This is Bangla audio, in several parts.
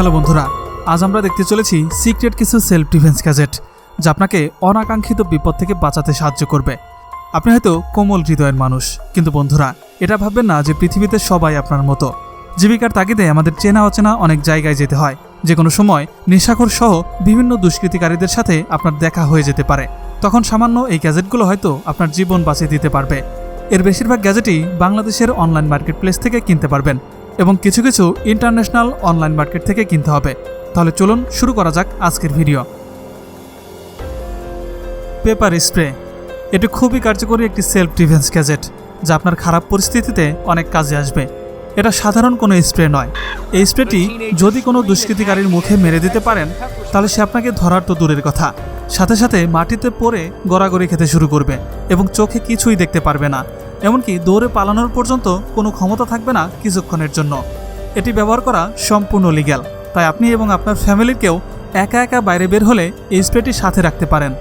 হ্যালো বন্ধুরা, আজ আমরা দেখতে চলেছি সিক্রেট কিছু সেলফ ডিফেন্স গ্যাজেট, যা আপনাকে অনাকাঙ্ক্ষিত বিপদ থেকে বাঁচাতে সাহায্য করবে। আপনি হয়তো কোমল হৃদয়ের মানুষ, কিন্তু বন্ধুরা, এটা ভাববেন না যে পৃথিবীতে সবাই আপনার মতো। জীবিকার তাগিদে আমাদের চেনা অচেনা অনেক জায়গায় যেতে হয়, যে কোনো সময় নেশাখোর সহ বিভিন্ন দুষ্কৃতিকারীদের সাথে আপনার দেখা হয়ে যেতে পারে। তখন সামান্য এই গ্যাজেটগুলো হয়তো আপনার জীবন বাঁচিয়ে দিতে পারবে। এর বেশিরভাগ গ্যাজেটই বাংলাদেশের অনলাইন মার্কেট প্লেস থেকে কিনতে পারবেন। এবং কিছু কিছু ইন্টারন্যাশনাল অনলাইন মার্কেট থেকে কিনতে হবে। তাহলে চলুন শুরু করা যাক আজকের ভিডিও পেপার স্প্রে এটি খুবই কার্যকরী একটি সেলফ ডিফেন্স গ্যাজেট যা আপনার খারাপ পরিস্থিতিতে অনেক কাজে আসবে। এটা সাধারণ কোনো স্প্রে নয়। এই স্প্রেটি যদি কোনো দুষ্কৃতিকারীর মুখে মেরে দিতে পারেন, তাহলে সে আপনাকে ধরার তো দূরের কথা। সাথে সাথে মাটিতে পড়ে গড়াগড়ি খেতে শুরু করবে এবং চোখে কিছুই দেখতে পারবে না। এমনকি দৌড়ে পালানোর পর্যন্ত কোনো ক্ষমতা থাকবে না কিছুক্ষণের জন্য। এটি ব্যবহার করা সম্পূর্ণ লিগ্যাল তাই আপনি এবং আপনার ফ্যামিলির কেউ একা একা বাইরে বের হলে এই স্প্রেটি সাথে রাখতে পারেন।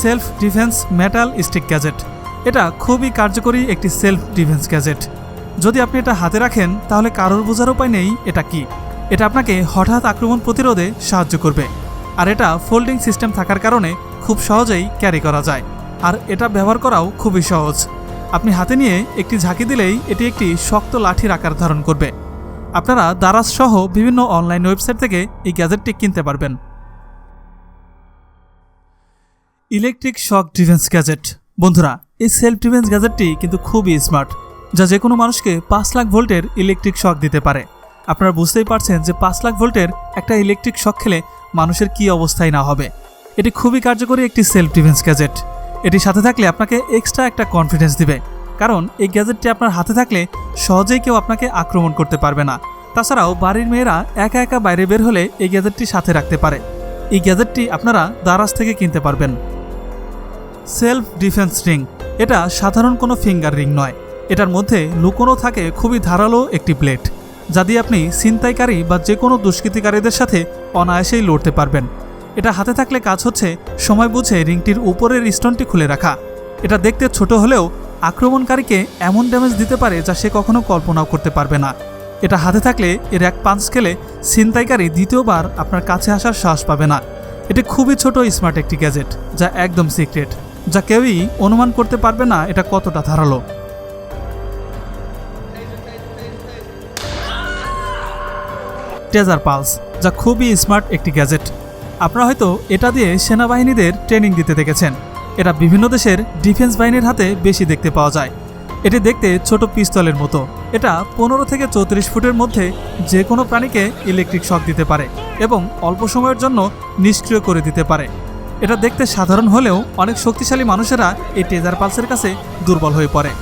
Self defence metal stick gadget এটা খুবই কার্যকরী একটি সেলফ ডিফেন্স গ্যাজেট যদি আপনি এটা হাতে রাখেন, তাহলে কারোর বোঝার উপায় নেই এটা কি। এটা আপনাকে হঠাৎ আক্রমণ প্রতিরোধে সাহায্য করবে। আর এটা ফোল্ডিং সিস্টেম থাকার কারণে খুব সহজেই ক্যারি করা যায়। আর এটা ব্যবহার করাও খুবই সহজ। আপনি হাতে নিয়ে একটি ঝাঁকি দিলেই এটি একটি শক্ত লাঠির আকার ধারণ করবে। আপনারা দারাজ সহ বিভিন্ন অনলাইন ওয়েবসাইট থেকে এই গ্যাজেটটি কিনতে পারবেন। Electric shock defence gadget. বন্ধুরা, এই সেলফ ডিফেন্স গ্যাজেটটি কিন্তু খুবই স্মার্ট, যা যে কোনো মানুষকে পাঁচ লাখ ভোল্টের ইলেকট্রিক শক দিতে পারে। আপনারা বুঝতেই পারছেন যে পাঁচ লাখ ভোল্টের একটা ইলেকট্রিক শক খেলে মানুষের কি অবস্থায় না হবে। এটি খুবই কার্যকরী একটি সেলফ ডিফেন্স গ্যাজেট এটি সাথে থাকলে আপনাকে এক্সট্রা একটা কনফিডেন্স দিবে। কারণ এই গ্যাজেটটি আপনার হাতে থাকলে সহজেই কেউ আপনাকে আক্রমণ করতে পারবে না। তাছাড়াও বাড়ির মেয়েরা একা একা বাইরে বের হলে এই গ্যাজেটটি সাথে রাখতে পারে। এই গ্যাজেটটি আপনারা দারাজ থেকে কিনতে পারবেন। সেলফ ডিফেন্স রিং এটা সাধারণ কোনো ফিঙ্গার রিং নয়। এটার মধ্যে লুকোনো থাকে খুবই ধারালো একটি প্লেট যা দিয়ে আপনি ছিনতাইকারী বা যে কোনো দুষ্কৃতিকারীদের সাথে অনায়াসেই লড়তে পারবেন। এটা হাতে থাকলে কাজ হচ্ছে, সময় বুঝে রিংটির উপরের স্টোনটি খুলে রাখা। এটা দেখতে ছোট হলেও আক্রমণকারীকে এমন ড্যামেজ দিতে পারে যা সে কখনো কল্পনাও করতে পারবে না। এটা হাতে থাকলে এর এক পাঁচ খেলে ছিনতাইকারী দ্বিতীয়বার আপনার কাছে আসার সাহস পাবে না। এটি খুবই ছোট স্মার্ট একটি গ্যাজেট, যা একদম সিক্রেট, যা কেউই অনুমান করতে পারবে না এটা কতটা ধারালো। টেজার পালস, যা খুবই স্মার্ট একটি গ্যাজেট। আপনারা হয়তো এটা দিয়ে সেনাবাহিনীদের ট্রেনিং দিতে দেখেছেন। এটা বিভিন্ন দেশের ডিফেন্স বাহিনীর হাতে বেশি দেখতে পাওয়া যায়। এটি দেখতে ছোট পিস্তলের মতো। এটা পনেরো থেকে চৌত্রিশ ফুটের মধ্যে যে কোনো প্রাণীকে ইলেকট্রিক শক দিতে পারে এবং অল্প সময়ের জন্য নিষ্ক্রিয় করে দিতে পারে। এটা দেখতে সাধারণ হলেও অনেক শক্তিশালী মানুষেরা এই টেজার পালসের কাছে দুর্বল হয়ে পড়ে।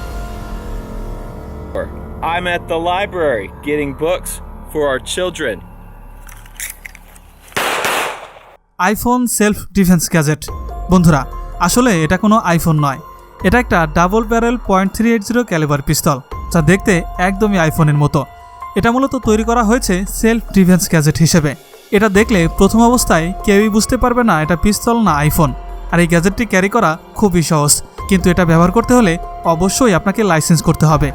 I'm at the library getting books for our children. IPhone self defence gadget. বন্ধুরা, আসলে এটা কোনো আইফোন নয়। এটা একটা double barrel point three eight zero calibre pistol, যা দেখতে একদমই আইফোনের মতো। এটা মূলত তৈরি করা হয়েছে সেলফ ডিফেন্স গ্যাজেট হিসেবে। এটা দেখলে প্রথম অবস্থায় কেউই বুঝতে পারবে না এটা পিস্তল না আইফোন। আর এই গ্যাজেটটি ক্যারি করা খুবই সহজ। কিন্তু এটা ব্যবহার করতে হলে অবশ্যই আপনাকে লাইসেন্স করতে হবে।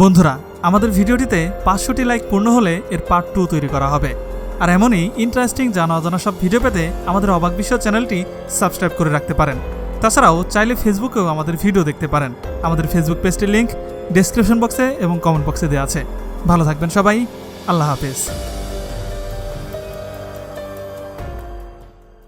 বন্ধুরা, আমাদের ভিডিওটিতে পাঁচশোটি লাইক পূর্ণ হলে এর পার্ট টু তৈরি করা হবে। আর এমনই ইন্টারেস্টিং জানা অজানা সব ভিডিও পেতে আমাদের অবাক বিশ্ব চ্যানেলটি সাবস্ক্রাইব করে রাখতে পারেন। তাছাড়াও চাইলে ফেসবুকেও আমাদের ভিডিও দেখতে পারেন। আমাদের ফেসবুক পেজটির লিঙ্ক ডেসক্রিপশন বক্সে এবং কমেন্ট বক্সে দেওয়া আছে। ভালো থাকবেন সবাই। আল্লাহ হাফেজ।